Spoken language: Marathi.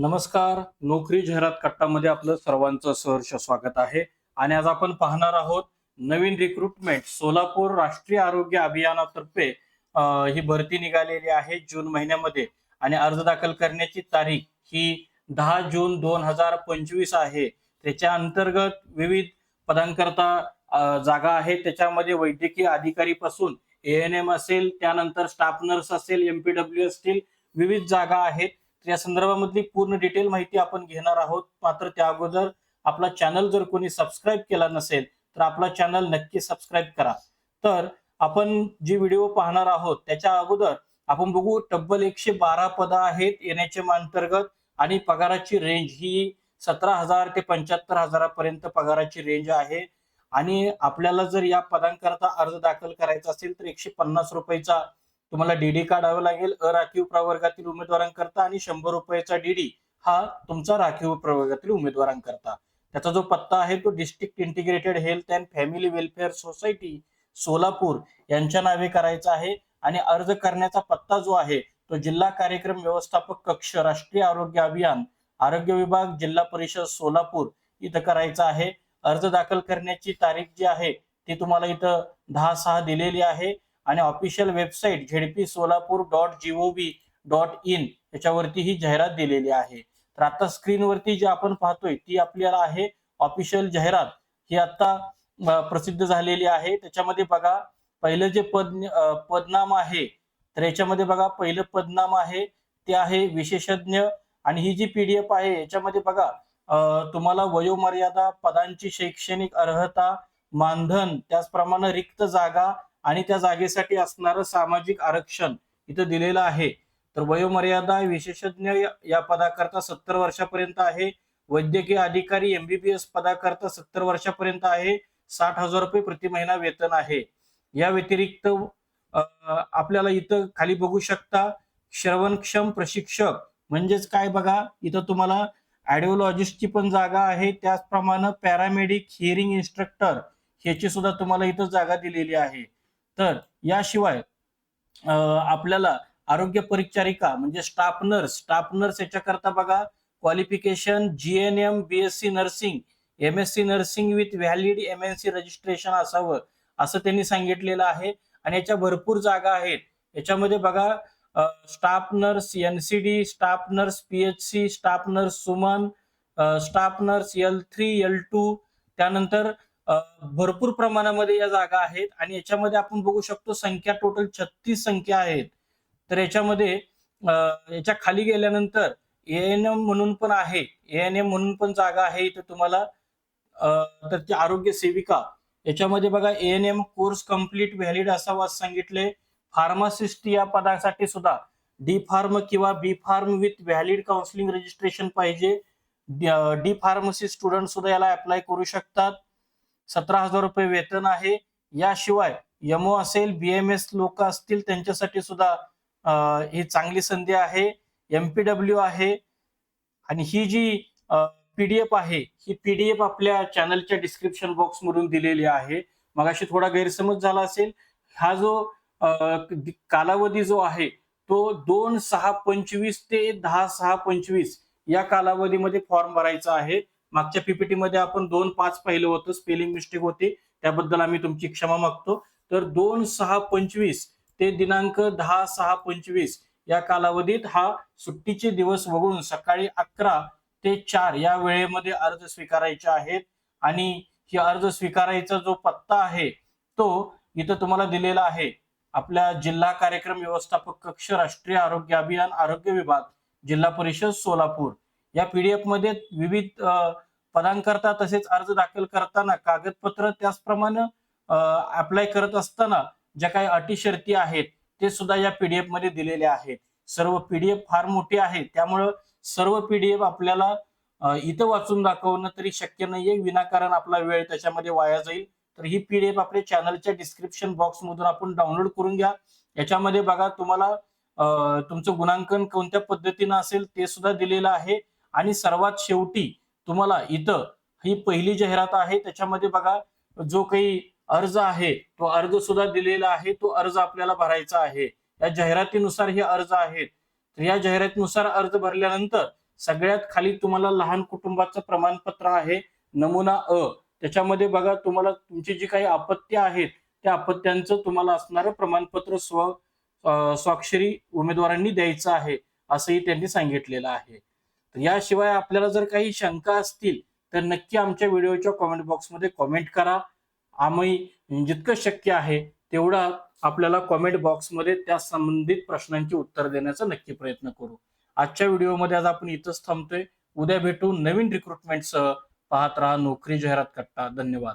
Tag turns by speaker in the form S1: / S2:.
S1: नमस्कार. नोकरी जाहिरात कट्टामध्ये आपलं सर्वांचं सहर्ष स्वागत आहे. आणि आज आपण पाहणार आहोत नवीन रिक्रुटमेंट सोलापूर राष्ट्रीय आरोग्य अभियानातर्फे ही भरती निघालेली आहे जून महिन्यामध्ये. आणि अर्ज दाखल करण्याची तारीख ही दहा जून दोन हजार पंचवीस आहे. त्याच्या अंतर्गत विविध पदांकरता जागा आहे. त्याच्यामध्ये वैद्यकीय अधिकारी पासून ए एन एम असेल त्यानंतर स्टाफ नर्स असेल एमपीडब्ल्यू असतील विविध जागा आहेत. या संदर्भामधली पूर्ण डिटेल माहिती आपण घेणार आहोत. मात्र त्या अगोदर आपला चॅनल जर कोणी सबस्क्राईब केला नसेल तर आपला चॅनल नक्की सबस्क्राईब करा. तर आपण जी व्हिडिओ पाहणार आहोत त्याच्या अगोदर आपण बघू तब्बल एकशे बारा पदं आहेत एनएचएम अंतर्गत आणि पगाराची रेंज ही सतरा हजार ते पंच्याहत्तर हजारापर्यंत पगाराची रेंज आहे. आणि आपल्याला जर या पदांकरता अर्ज दाखल करायचा असेल तर एकशे पन्नास रुपयेचा तुम्हाला डीडी काढावं लागेल. अराखीव प्रवर्गातील उमेदवारांकरता आणि शंभर रुपयाचा डीडी हा तुमचा राखीव प्रवर्गातील उमेदवारांकरता. त्याचा जो पत्ता आहे तो district integrated health and family welfare society Solapur यांच्या नावे करायचा आहे. आणि अर्ज करण्याचा पत्ता जो आहे तो जिल्हा कार्यक्रम व्यवस्थापक कक्ष राष्ट्रीय आरोग्य अभियान आरोग्य विभाग जिल्हा परिषद सोलापूर इथं करायचा आहे. अर्ज दाखल करण्याची तारीख जी आहे ती तुम्हाला इथं दहा सहा दिलेली आहे. आणि official website ZP Solapur dot G O V dot in याच्यावरती ही जाहिरात दिलेली आहे. तर आता स्क्रीनवरती जी आपण पाहतोय ती आपल्याला आहे ऑफिशियल जाहिरात. ही आता प्रसिद्ध झालेली आहे. त्याच्यामध्ये बघा पहिलं जे पद पदनाम आहे तर याच्यामध्ये बघा पहिलं पदनाम आहे ते आहे विशेषज्ञ आणि ही जी पीडीएफ आहे याच्यामध्ये बघा तुम्हाला वयोमर्यादा पदांची शैक्षणिक अर्हता मानधन त्याचप्रमाणे रिक्त जागा आणि त्या जागेसाठी असणारं सामाजिक आरक्षण इथं दिलेलं आहे. तर वयोमर्यादा विशेषज्ञ या- पदाकरता सत्तर वर्षापर्यंत आहे. वैद्यकीय अधिकारी एमबीबीएस पदाकरता सत्तर वर्षापर्यंत आहे. साठ हजार रुपये प्रति महिना वेतन आहे. या व्यतिरिक्त आपल्याला इथं खाली बघू शकता श्रवणक्षम प्रशिक्षक म्हणजेच काय बघा इथं तुम्हाला ऍडिओलॉजिस्टची पण जागा आहे. त्याचप्रमाणे पॅरामेडिक हिअरिंग इन्स्ट्रक्टर ह्याची सुद्धा तुम्हाला इथं जागा दिलेली आहे. तर याशिवाय आपल्याला आरोग्य परिचारिका म्हणजे स्टाफ नर्स स्टाफ नर्स याच्याकरता बघा qualification G N M B S C nursing M S C nursing with valid M N C registration असावं असं त्यांनी सांगितलेलं आहे. आणि याच्या भरपूर जागा आहेत. याच्यामध्ये बघा staff nurse NCD staff nurse PHC staff nurse Suman staff nurse L three L two त्यानंतर भरपूर प्रमाणामध्ये या जागा आहेत आणि याच्यामध्ये आपण बघू शकतो संख्या टोटल छत्तीस संख्या आहेत. तर याच्यामध्ये याच्या खाली गेल्यानंतर एएनएम म्हणून पण आहे. एएनएम म्हणून पण जागा आहे इथं तुम्हाला. तर ती आरोग्य सेविका. याच्यामध्ये बघा एएनएम कोर्स कंप्लीट व्हॅलिड असावा असं सांगितले फार्मासिस्ट या पदासाठी सुद्धा. डी फार्म किंवा B pharm with valid counselling registration पाहिजे. डी फार्मसी स्टुडंट सुद्धा याला अप्लाय करू शकतात. सतरा हजार रुपये वेतन आहे. याशिवाय यमो असेल बीएमएस लोक असतील त्यांच्यासाठी सुद्धा ही चांगली संधी आहे. एमपीडब्ल्यू आहे. आणि ही जी पीडीएफ आहे ही पीडीएफ आपल्या चॅनलच्या डिस्क्रिप्शन बॉक्स मधून दिलेली आहे. मग अशी थोडा गैरसमज झाला असेल. हा जो कालावधी जो आहे तो दोन सहा पंचवीस ते दहा सहा पंचवीस या कालावधीमध्ये फॉर्म भरायचा आहे. मागच्या पीपीटी मध्ये आपण दोन पाच पाहिलं होतं स्पेलिंग मिस्टेक होती त्याबद्दल आम्ही तुमची क्षमा मागतो. तर दोन सहा पंचवीस ते दिनांक दहा सहा पंचवीस या कालावधीत हा सुट्टीचे दिवस वगळून सकाळी अकरा ते चार या वेळेमध्ये अर्ज स्वीकारायचे आहेत. आणि ही अर्ज स्वीकारायचा जो पत्ता आहे तो इथं तुम्हाला दिलेला आहे. आपल्या जिल्हा कार्यक्रम व्यवस्थापक कक्ष राष्ट्रीय आरोग्य अभियान आरोग्य विभाग जिल्हा परिषद सोलापूर. या पीडीएफमध्ये विविध पदांकरता तसेच अर्ज दाखल करताना कागदपत्र त्याचप्रमाणे अप्लाय करत असताना ज्या काही अटी शर्ती आहेत ते सुद्धा या पीडीएफमध्ये दिलेले आहेत. सर्व पीडीएफ फार मोठी आहे त्यामुळं सर्व पीडीएफ आपल्याला इथं वाचून दाखवणं तरी शक्य नाहीये. विनाकारण आपला वेळ त्याच्यामध्ये वाया जाईल. तर ही पीडीएफ आपल्या चॅनलच्या डिस्क्रिप्शन बॉक्स मधून आपण डाउनलोड करून घ्या. याच्यामध्ये बघा तुम्हाला तुमचं गुणांकन कोणत्या पद्धतीनं असेल ते सुद्धा दिलेलं आहे. आणि सर्वात शेवटी तुम्हाला इथं ही पहिली जाहिरात आहे. त्याच्यामध्ये बघा जो काही अर्ज आहे तो अर्ज सुद्धा दिलेला आहे. तो अर्ज आपल्याला भरायचा आहे. या जाहिरातीनुसार हे अर्ज आहेत. तर या जाहिरातीनुसार अर्ज भरल्यानंतर सगळ्यात खाली तुम्हाला लहान कुटुंबाचं प्रमाणपत्र आहे. नमुना अ. त्याच्यामध्ये बघा तुम्हाला तुमची जी काही आपत्ती आहेत त्या आपत्त्यांचं तुम्हाला असणारं प्रमाणपत्र स्व स्वाक्षरी उमेदवारांनी द्यायचं आहे असंही त्यांनी सांगितलेलं आहे. याशिवाय आपल्याला जर काही शंका असतील तर नक्की आमच्या व्हिडिओच्या कॉमेंट बॉक्समध्ये कॉमेंट करा. आम्ही जितकं शक्य आहे तेवढा आपल्याला कॉमेंट बॉक्समध्ये त्या संबंधित प्रश्नांची उत्तर देण्याचा नक्की प्रयत्न करू. आजच्या व्हिडिओमध्ये आज आपण इथंच थांबतोय. उद्या भेटू नवीन रिक्रुटमेंटसह पाहत राहा नोकरी जाहिरात कट्टा. धन्यवाद.